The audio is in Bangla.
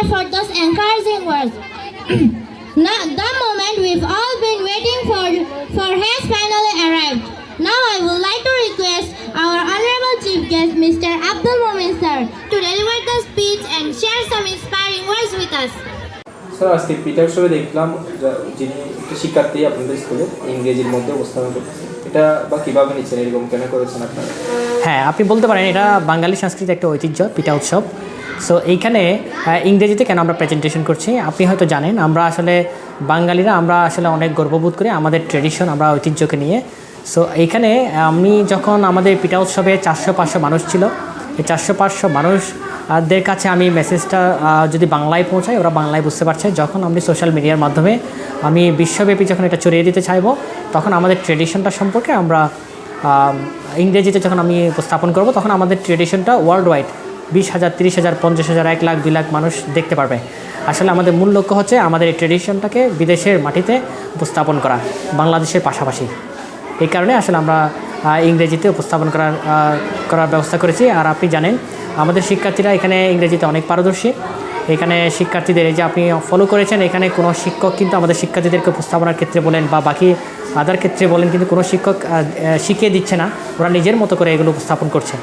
sir, for those encouraging words. now, the moment we've all been waiting for, for has finally arrived. Now, I would like to request our honorable chief guest, Mr. Abdul Momin sir, to deliver the speech and share some inspiring words with us. Sir আজকে পিটার শোয়ে দেখলাম যিনি একটা শিক্ষার্থী আপনাদের স্কুলে ইংরেজির মধ্যে উপস্থাপন করতেছেন এটা বা কীভাবে নিচ্ছেন এরকম কেন করেছেন আপনারা হ্যাঁ আপনি বলতে পারেন এটা বাঙালি সংস্কৃতির একটা ঐতিহ্য পিঠা উৎসব সো এইখানে ইংরেজিতে কেন আমরা প্রেজেন্টেশন করছি? আপনি হয়তো জানেন, আমরা আসলে বাঙালিরা, আমরা আসলে অনেক গর্ববোধ করি আমাদের ট্রেডিশন আমরা ঐতিহ্যকে নিয়ে। সো এইখানে আমি যখন আমাদের পিঠা উৎসবে চারশো পাঁচশো মানুষ ছিল, এই চারশো পাঁচশো মানুষদের কাছে আমি মেসেজটা যদি বাংলায় পৌঁছাই ওরা বাংলায় বুঝতে পারছে। যখন আমি সোশ্যাল মিডিয়ার মাধ্যমে আমি বিশ্বব্যাপী যখন এটা ছড়িয়ে দিতে চাইব, তখন আমাদের ট্রেডিশনটা সম্পর্কে আমরা ইংরেজিতে যখন আমি উপস্থাপন করব, তখন আমাদের ট্রেডিশনটা ওয়ার্ল্ড ওয়াইড বিশ হাজার, তিরিশ হাজার, পঞ্চাশ হাজার, এক লাখ, দুই লাখ মানুষ দেখতে পারবে। আসলে আমাদের মূল লক্ষ্য হচ্ছে আমাদের এই ট্রেডিশনটাকে বিদেশের মাটিতে উপস্থাপন করা, বাংলাদেশের পাশাপাশি। এই কারণে আসলে আমরা ইংরেজিতে উপস্থাপন করার করার ব্যবস্থা করেছি। আর আপনি জানেন, আমাদের শিক্ষার্থীরা এখানে ইংরেজিতে অনেক পারদর্শী। এখানে শিক্ষার্থীদের যে আপনি ফলো করেছেন, এখানে কোনো শিক্ষক কিন্তু আমাদের শিক্ষার্থীদেরকে উপস্থাপনার ক্ষেত্রে বলেন বা বাকি আদার ক্ষেত্রে বলেন কিন্তু কোনো শিক্ষক শিখিয়ে দিচ্ছে না। ওরা নিজের মতো করে এগুলো উপস্থাপন করছে।